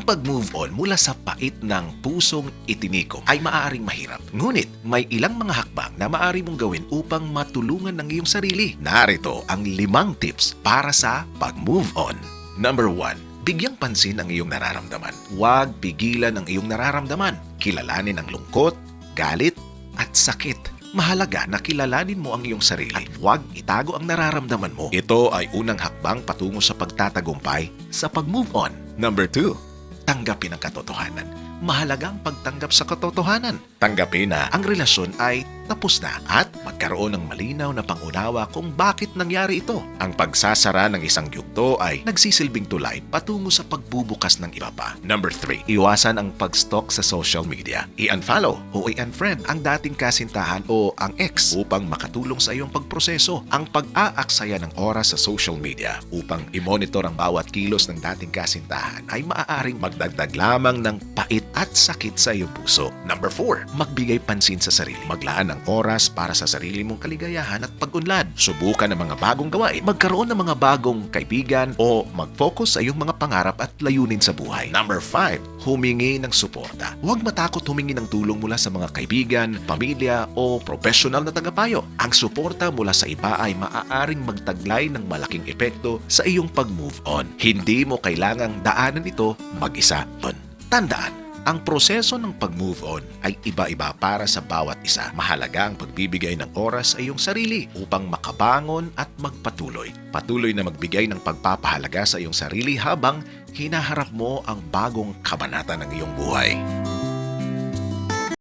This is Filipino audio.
Ang pag-move on mula sa pait ng pusong itinikom ay maaaring mahirap. Ngunit may ilang mga hakbang na maaari mong gawin upang matulungan ng iyong sarili. Narito ang limang tips para sa pag-move on. Number 1. Bigyang pansin ang iyong nararamdaman. Huwag pigilan ang iyong nararamdaman. Kilalanin ang lungkot, galit, at sakit. Mahalaga na kilalanin mo ang iyong sarili at huwag itago ang nararamdaman mo. Ito ay unang hakbang patungo sa pagtatagumpay sa pag-move on. Number 2. Tanggapin ang katotohanan. Mahalaga ang pagtanggap sa katotohanan. Tanggapin na ang relasyon ay tapos na at magkaroon ng malinaw na pangunawa kung bakit nangyari ito. Ang pagsasara ng isang yugto ay nagsisilbing tulay patungo sa pagbubukas ng iba pa. Number 3. Iwasan ang pag-stalk sa social media. I-unfollow o i-unfriend ang dating kasintahan o ang ex upang makatulong sa iyong pagproseso. Ang pag-aaksaya ng oras sa social media upang i-monitor ang bawat kilos ng dating kasintahan ay maaaring magdagdag lamang ng pait at sakit sa iyong puso. Number 4. Magbigay pansin sa sarili. Maglaan ng oras para sa sarili mong kaligayahan at pag-unlad. Subukan ng mga bagong gawain. Magkaroon ng mga bagong kaibigan o mag-focus sa iyong mga pangarap at layunin sa buhay. Number 5. Humingi ng suporta. Huwag matakot humingi ng tulong mula sa mga kaibigan, pamilya o professional na tagapayo. Ang suporta mula sa iba ay maaaring magtaglay ng malaking epekto sa iyong pag-move on. Hindi mo kailangang daanan ito mag-isa. Tandaan, ang proseso ng pag-move on ay iba-iba para sa bawat isa. Mahalaga ang pagbibigay ng oras sa iyong sarili upang makabangon at magpatuloy. Patuloy na magbigay ng pagpapahalaga sa iyong sarili habang hinaharap mo ang bagong kabanata ng iyong buhay.